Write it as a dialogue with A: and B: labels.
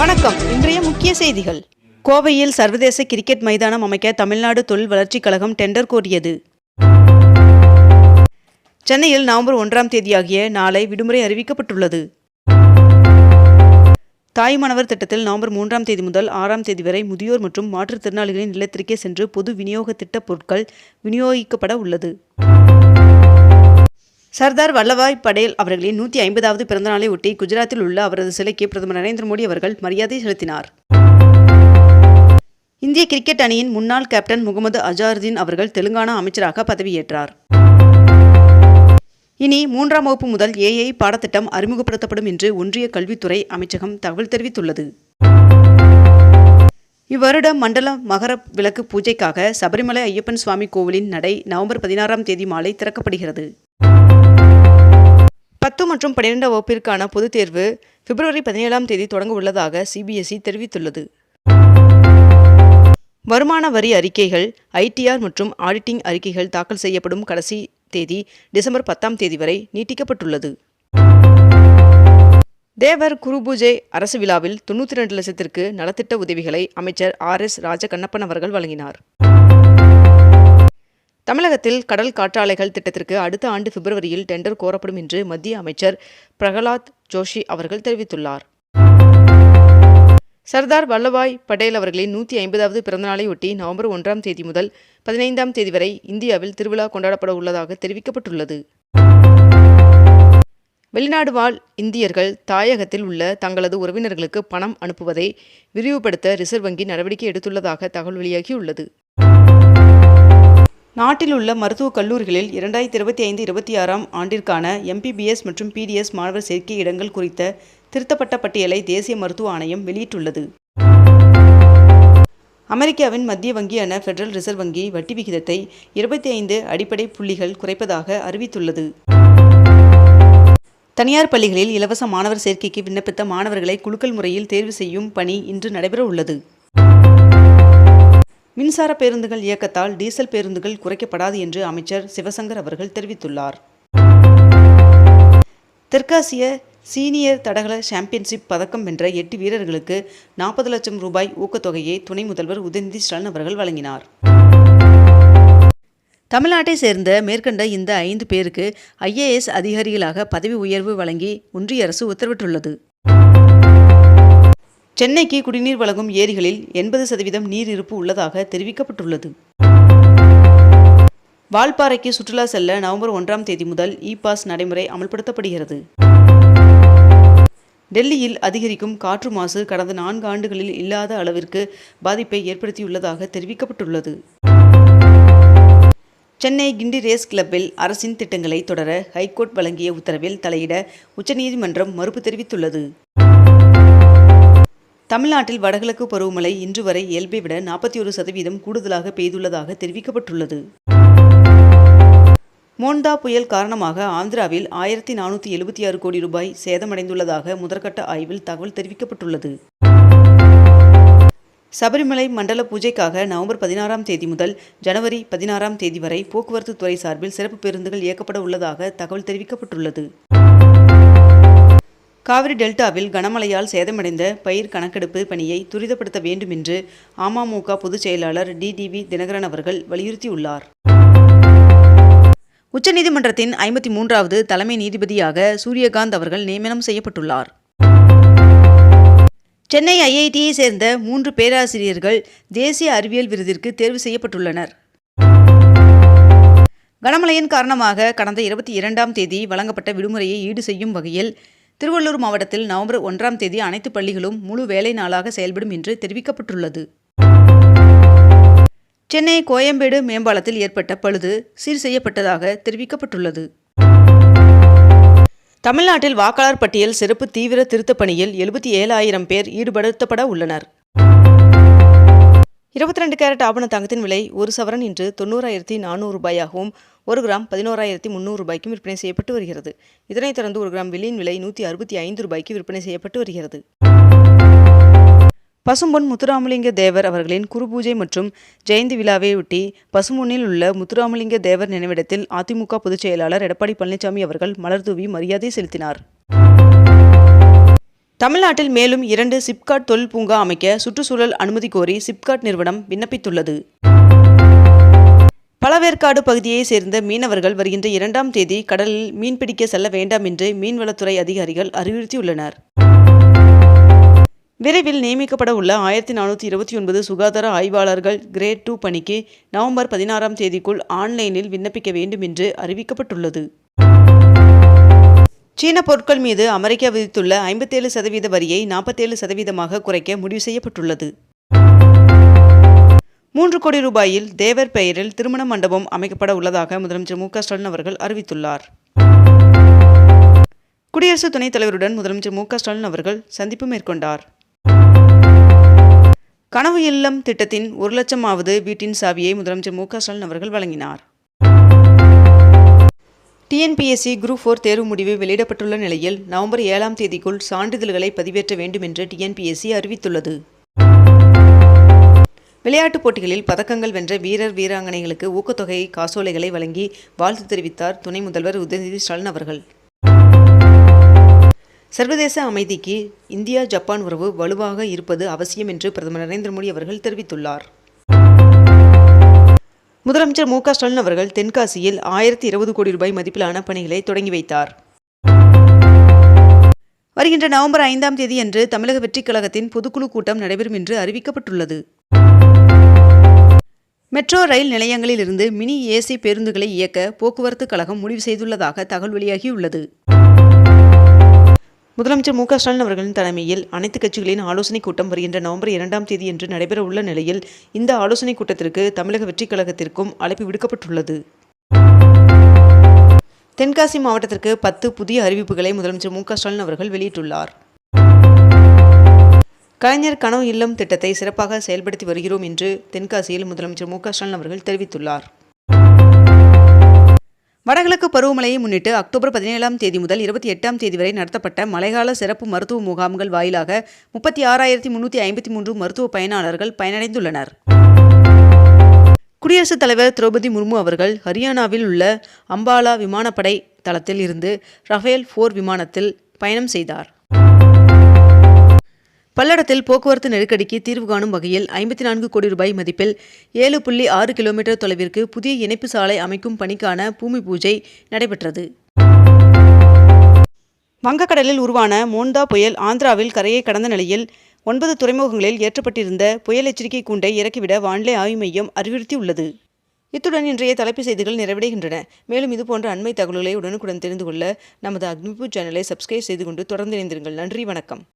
A: வணக்கம். இன்றைய முக்கிய செய்திகள். கோவையில் சர்வதேச கிரிக்கெட் மைதானம் அமைக்க தமிழ்நாடு தொழில் வளர்ச்சிக் கழகம் டெண்டர் கோரியது. சென்னையில் நவம்பர் ஒன்றாம் தேதியாகிய நாளை விடுமுறை அறிவிக்கப்பட்டுள்ளது. தாய்மானவர் திட்டத்தில் நவம்பர் மூன்றாம் தேதி முதல் ஆறாம் தேதி வரை முதியோர் மற்றும் மாற்றுத்திறனாளிகளின் இல்லத்திற்கே சென்று பொது விநியோக திட்ட பொருட்கள் விநியோகிக்கப்பட உள்ளது. சர்தார் வல்லபாய் படேல் அவர்களின் நூற்றி ஐம்பதாவது பிறந்தநாளை ஒட்டி குஜராத்தில் உள்ள அவரது சிலைக்கு பிரதமர் நரேந்திர மோடி அவர்கள் மரியாதை செலுத்தினார். இந்திய கிரிக்கெட் அணியின் முன்னாள் கேப்டன் முகமது அஜாருதீன் அவர்கள் தெலுங்கானா அமைச்சராக பதவியேற்றார். இனி மூன்றாம் வகுப்பு முதல் ஏஐ பாடத்திட்டம் அறிமுகப்படுத்தப்படும் என்று ஒன்றிய கல்வித்துறை அமைச்சகம் தகவல் தெரிவித்துள்ளது. இவ்வருடம் மண்டல மகர விளக்கு பூஜைக்காக சபரிமலை ஐயப்பன் சுவாமி கோவிலின் நடை நவம்பர் பதினாறாம் தேதி மாலை திறக்கப்படுகிறது. பத்து மற்றும் பன்னிரெண்டாம் வகுப்பிற்கான பொதுத் தேர்வு பிப்ரவரி பதினேழாம் தேதி தொடங்க உள்ளதாக சிபிஎஸ்இ தெரிவித்துள்ளது. வருமான வரி அறிக்கைகள் ஐடிஆர் மற்றும் ஆடிட்டிங் அறிக்கைகள் தாக்கல் செய்யப்படும் கடைசி தேதி டிசம்பர் பத்தாம் தேதி வரை நீட்டிக்கப்பட்டுள்ளது. தேவர் குருபூஜை அரசு விழாவில் தொண்ணூற்றி ரெண்டு லட்சத்திற்கு நலத்திட்ட உதவிகளை அமைச்சர் ஆர் எஸ் ராஜகண்ணப்பன் அவர்கள் வழங்கினார். தமிழகத்தில் கடல் காற்றாலைகள் திட்டத்திற்கு அடுத்த ஆண்டு பிப்ரவரியில் டெண்டர் கோரப்படும் என்று மத்திய அமைச்சர் பிரகலாத் ஜோஷி அவர்கள் தெரிவித்துள்ளார். சர்தார் வல்லபாய் படேல் அவர்களின் நூற்றி ஐம்பதாவது பிறந்தநாளையொட்டி நவம்பர் ஒன்றாம் தேதி முதல் பதினைந்தாம் தேதி வரை இந்தியாவில் திருவிழா கொண்டாடப்பட உள்ளதாக தெரிவிக்கப்பட்டுள்ளது. வெளிநாடு வாழ் இந்தியர்கள் தாயகத்தில் உள்ள தங்களது உறவினர்களுக்கு பணம் அனுப்புவதை விரிவுபடுத்த ரிசர்வ் வங்கி நடவடிக்கை எடுத்துள்ளதாக தகவல் வெளியாகியுள்ளது. நாட்டில் உள்ள மருத்துவக் கல்லூரிகளில் இரண்டாயிரத்தி இருபத்தி ஐந்து இருபத்தி ஆறாம் ஆண்டிற்கான எம்பிபிஎஸ் மற்றும் பிடிஎஸ் மாணவர் சேர்க்கை இடங்கள் குறித்த திருத்தப்பட்ட பட்டியலை தேசிய மருத்துவ ஆணையம் வெளியிட்டுள்ளது. அமெரிக்காவின் மத்திய வங்கியான ஃபெடரல் ரிசர்வ் வங்கி வட்டி விகிதத்தை இருபத்தி ஐந்து அடிப்படை புள்ளிகள் குறைப்பதாக அறிவித்துள்ளது. தனியார் பள்ளிகளில் இலவச மாணவர் சேர்க்கைக்கு விண்ணப்பித்த மாணவர்களை குலுக்கல் முறையில் தேர்வு செய்யும் பணி இன்று நடைபெற உள்ளது மின்சார பேருந்துகள் இயக்கத்தால் டீசல் பேருந்துகள் குறைக்கப்படாது என்று அமைச்சர் சிவசங்கர் அவர்கள் தெரிவித்துள்ளார். தெற்காசிய சீனியர் தடகள சாம்பியன்ஷிப் பதக்கம் வென்ற எட்டு வீரர்களுக்கு நாற்பது லட்சம் ரூபாய் ஊக்கத்தொகையை துணை முதல்வர் உதயநிதி ஸ்டாலின் அவர்கள் வழங்கினார். தமிழ்நாட்டை சேர்ந்த மேற்கண்ட இந்த ஐந்து பேருக்கு ஐஏஎஸ் அதிகாரிகளாக பதவி உயர்வு வழங்கி ஒன்றிய அரசு உத்தரவிட்டுள்ளது. சென்னைக்கு குடிநீர் வழங்கும் ஏரிகளில் எண்பது சதவீதம் நீர் இருப்பு உள்ளதாக தெரிவிக்கப்பட்டுள்ளது. வால்பாறைக்கு சுற்றுலா செல்ல நவம்பர் ஒன்றாம் தேதி முதல் இ பாஸ் நடைமுறை அமல்படுத்தப்படுகிறது. டெல்லியில் அதிகரிக்கும் காற்று மாசு கடந்த நான்கு ஆண்டுகளில் இல்லாத அளவிற்கு பாதிப்பை ஏற்படுத்தியுள்ளதாக தெரிவிக்கப்பட்டுள்ளது. சென்னை கிண்டி ரேஸ் கிளப்பில் அரசின் திட்டங்களை தொடர ஹைகோர்ட் வழங்கிய உத்தரவில் தலையிட உச்சநீதிமன்றம் மறுப்பு தெரிவித்துள்ளது. தமிழ்நாட்டில் வடகிழக்கு பருவமழை இன்று வரை இயல்பை விட நாற்பத்தி ஒரு சதவீதம் கூடுதலாக பெய்துள்ளதாக தெரிவிக்கப்பட்டுள்ளது. மோண்டா புயல் காரணமாக ஆந்திராவில் ஆயிரத்தி நானூற்றி எழுபத்தி ஆறு கோடி ரூபாய் சேதமடைந்துள்ளதாக முதற்கட்ட ஆய்வில் தகவல் தெரிவிக்கப்பட்டுள்ளது. சபரிமலை மண்டல பூஜைக்காக நவம்பர் பதினாறாம் தேதி முதல் ஜனவரி பதினாறாம் தேதி வரை போக்குவரத்து துறை சார்பில் சிறப்பு பேருந்துகள் இயக்கப்பட உள்ளதாக தகவல் தெரிவிக்கப்பட்டுள்ளது. காவிரி டெல்டாவில் கனமழையால் சேதமடைந்த பயிர் கணக்கெடுப்பு பணியை துரிதப்படுத்த வேண்டும் என்று அமமுக பொதுச் செயலாளர் டிடிவி தினகரன் அவர்கள் வலியுறுத்தியுள்ளார். உச்சநீதிமன்றத்தின் ஐம்பத்தி மூன்றாவது தலைமை நீதிபதியாக சூரியகாந்த் அவர்கள் நியமனம் செய்யப்பட்டுள்ளார். சென்னை ஐஐடியை சேர்ந்த மூன்று பேராசிரியர்கள் தேசிய அறிவியல் விருதிற்கு தேர்வு செய்யப்பட்டுள்ளனர். கனமழையின் காரணமாக கடந்த இருபத்தி இரண்டாம் தேதி வழங்கப்பட்ட விடுமுறையை ஈடு செய்யும் வகையில் திருவள்ளூர் மாவட்டத்தில் நவம்பர் ஒன்றாம் தேதி அனைத்து பள்ளிகளும் முழு வேலை நாளாக செயல்படும் என்று தெரிவிக்கப்பட்டுள்ளது. சென்னை கோயம்பேடு மேம்பாலத்தில் ஏற்பட்ட பழுது சீர் செய்யப்பட்டதாக தெரிவிக்கப்பட்டுள்ளது. தமிழ்நாட்டில் வாக்காளர் பட்டியல் சிறப்பு தீவிர திருத்தப் பணியில் எழுபத்தி ஏழாயிரம் பேர் ஈடுபடுத்தப்பட உள்ளனர். இருபத்தி ரெண்டு கேரட் ஆபண தங்கத்தின் விலை ஒரு சவரன் இன்று தொண்ணூறாயிரத்தி நானூறு ரூபாயாகவும் ஒரு கிராம் பதினோராயிரத்தி முந்நூறு ரூபாய்க்கும் விற்பனை செய்யப்பட்டு வருகிறது. இதனைத் தொடர்ந்து ஒரு கிராம் வெள்ளியின் விலை நூற்றி அறுபத்தி ஐந்து ரூபாய்க்கு விற்பனை செய்யப்பட்டு வருகிறது. பசும்பொன் முத்துராமலிங்க தேவர் அவர்களின் குருபூஜை மற்றும் ஜெயந்தி விழாவையொட்டி பசும்பொன்னில் உள்ள முத்துராமலிங்க தேவர் நினைவிடத்தில் அதிமுக பொதுச் செயலாளர் எடப்பாடி பழனிசாமி அவர்கள் மலர்தூவி மரியாதை செலுத்தினார். தமிழ்நாட்டில் மேலும் இரண்டு சிப்காட் தொழில் பூங்கா அமைக்க சுற்றுச்சூழல் அனுமதி கோரி சிப்காட் நிறுவனம் விண்ணப்பித்துள்ளது. பழவேற்காடு பகுதியைச் சேர்ந்த மீனவர்கள் வருகின்ற இரண்டாம் தேதி கடலில் மீன்பிடிக்க செல்ல வேண்டாம் என்று மீன்வளத்துறை அதிகாரிகள் அறிவுறுத்தியுள்ளனர். விரைவில் நியமிக்கப்பட உள்ள ஆயிரத்தி நானூற்றி இருபத்தி ஒன்பது சுகாதார ஆய்வாளர்கள் கிரேட் டூ பணிக்கு நவம்பர் பதினாறாம் தேதிக்குள் ஆன்லைனில் விண்ணப்பிக்க வேண்டும் என்று அறிவிக்கப்பட்டுள்ளது. சீன பொருட்கள் மீது அமெரிக்கா விதித்துள்ள ஐம்பத்தேழு சதவீத வரியை நாற்பத்தேழு சதவீதமாக குறைக்க முடிவு செய்யப்பட்டுள்ளது. மூன்று கோடி ரூபாயில் தேவர் பெயரில் திருமண மண்டபம் அமைக்கப்பட உள்ளதாக முதலமைச்சர் மு ஸ்டாலின் அவர்கள் அறிவித்துள்ளார். குடியரசு துணைத் தலைவருடன் முதலமைச்சர் மு ஸ்டாலின் அவர்கள் சந்திப்பு மேற்கொண்டார். கனவு இல்லம் திட்டத்தின் ஒரு லட்சமாவது வீட்டின் சாவியை முதலமைச்சர் மு ஸ்டாலின் அவர்கள் வழங்கினார். டிஎன்பிஎஸ்சி குரூப் ஃபோர் தேர்வு முடிவு வெளியிடப்பட்டுள்ள நிலையில் நவம்பர் ஏழாம் தேதிக்குள் சான்றிதழ்களை பதிவேற்ற வேண்டும் என்று டிஎன்பிஎஸ்சி அறிவித்துள்ளது. விளையாட்டுப் போட்டிகளில் பதக்கங்கள் வென்ற வீரர் வீராங்கனைகளுக்கு ஊக்கத்தொகை காசோலைகளை வழங்கி வாழ்த்து தெரிவித்தார் துணை முதல்வர் உதயநிதி ஸ்டாலின் அவர்கள். சர்வதேச அமைதிக்கு இந்தியா ஜப்பான் உறவு வலுவாக இருப்பது அவசியம் என்று பிரதமர் நரேந்திர மோடி அவர்கள் தெரிவித்துள்ளார். முதலமைச்சர் மு ஸ்டாலின் அவர்கள் தென்காசியில் ஆயிரத்தி இருபது கோடி ரூபாய் மதிப்பிலான பணிகளை தொடங்கி வைத்தார். வருகின்ற நவம்பர் ஐந்தாம் தேதி அன்று தமிழக வெற்றிக் கழகத்தின் பொதுக்குழு கூட்டம் நடைபெறும் என்று அறிவிக்கப்பட்டுள்ளது. மெட்ரோ ரயில் நிலையங்களில் இருந்து மினி ஏசி பேருந்துகளை இயக்க போக்குவரத்து கழகம் முடிவு செய்துள்ளதாக தகவல் வெளியாகியுள்ளது. முதலமைச்சர் மு க ஸ்டாலின் அவர்களின் தலைமையில் அனைத்து கட்சிகளின் ஆலோசனைக் கூட்டம் வருகின்ற நவம்பர் இரண்டாம் தேதி என்று நடைபெற உள்ள நிலையில் இந்த ஆலோசனைக் கூட்டத்திற்கு தமிழக வெற்றிக் கழகத்திற்கும் அழைப்பு விடுக்கப்பட்டுள்ளது. தென்காசி மாவட்டத்திற்கு பத்து புதிய அறிவிப்புகளை முதலமைச்சர் மு க ஸ்டாலின் அவர்கள் வெளியிட்டுள்ளார். கலைஞர் கனவு இல்லம் திட்டத்தை சிறப்பாக செயல்படுத்தி வருகிறோம் என்று தென்காசியில் முதலமைச்சர் மு க ஸ்டாலின் அவர்கள் தெரிவித்துள்ளார். வடகிழக்கு பருவமழையை முன்னிட்டு அக்டோபர் பதினேழாம் தேதி முதல் இருபத்தி எட்டாம் தேதி வரை நடத்தப்பட்ட மழைக்கால சிறப்பு மருத்துவ முகாம்கள் வாயிலாக முப்பத்தி ஆறாயிரத்தி முன்னூற்றி ஐம்பத்தி மூன்று மருத்துவ பயனாளர்கள் பயனடைந்துள்ளனர். குடியரசுத் தலைவர் திரௌபதி முர்மு அவர்கள் ஹரியானாவில் உள்ள அம்பாலா விமானப்படை தளத்தில் இருந்து ரஃபேல் போர் விமானத்தில் பயணம் செய்தார். பல்லடத்தில் போக்குவரத்து நெருக்கடிக்கு தீர்வு காணும் வகையில் ஐம்பத்தி நான்கு கோடி ரூபாய் மதிப்பில் ஏழு புள்ளி ஆறு கிலோமீட்டர் தொலைவிற்கு புதிய இணைப்பு சாலை அமைக்கும் பணிக்கான பூமி பூஜை நடைபெற்றது. வங்கக்கடலில் உருவான மோந்தா புயல் ஆந்திராவில் கரையை கடந்த நிலையில் ஒன்பது துறைமுகங்களில் ஏற்றப்பட்டிருந்த புயல் எச்சரிக்கை கூண்டை இறக்கிவிட வானிலை ஆய்வு மையம் அறிவுறுத்தியுள்ளது. இத்துடன் இன்றைய தலைப்பு செய்திகள் நிறைவடைகின்றன. மேலும் இதுபோன்ற அண்மை தகவல்களை உடனுக்குடன் தெரிந்து கொள்ள நமது அக்னிபூ சேனலை சப்ஸ்கிரைப் செய்து கொண்டு தொடர்ந்து இணைந்திருங்கள். நன்றி வணக்கம்.